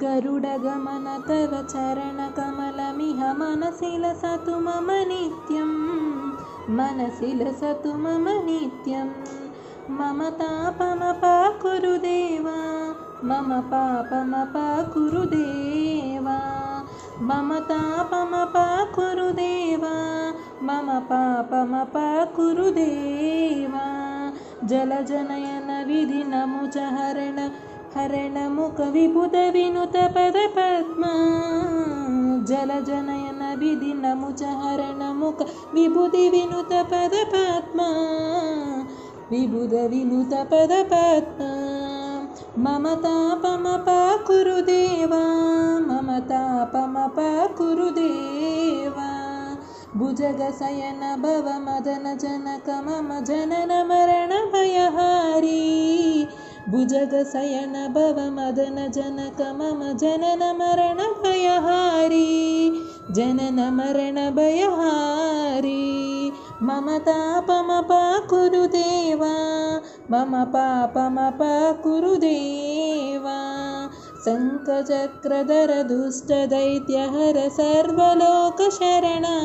गरुडगमन तव चरणकमलमिह मनसि लसतु मम नित्यं मनसि लसतु मम नित्यं मम तापमपाकुरु देवा मम पापमपाकुरु देवा मम तापमपाकुरु देवा मम पापमपाकुरु देवा जलजनयन विधिनमुच हरण हरणमुखविबुधविनुतपदपद्मा जलजनयन विधिनमुच हरणमुख विबुधिविनुतपदपद्मा विबुधविनुतपदपद्मा मम तापमपाकुरु देवा मम तापमपाकुरु देवा भुजगशयन भव मदन जनक मम जनन मरणभयहारी भुजगशयन भव मदन जनक मम जनन मरणभयहारी जनन मरणभयहारी मम तापमपाकुरु देवा मम पापमपाकुरु देवा शङ्खचक्रधर दुष्टदैत्यहर सर्वलोकशरणा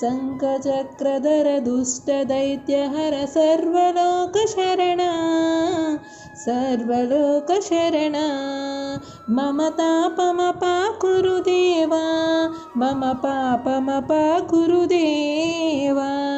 शङ्खचक्रधर दुष्टदैत्यहर सर्वलोकशरणा सर्वलोकशरणा। मम देवा मम पापमपाकुरु देवा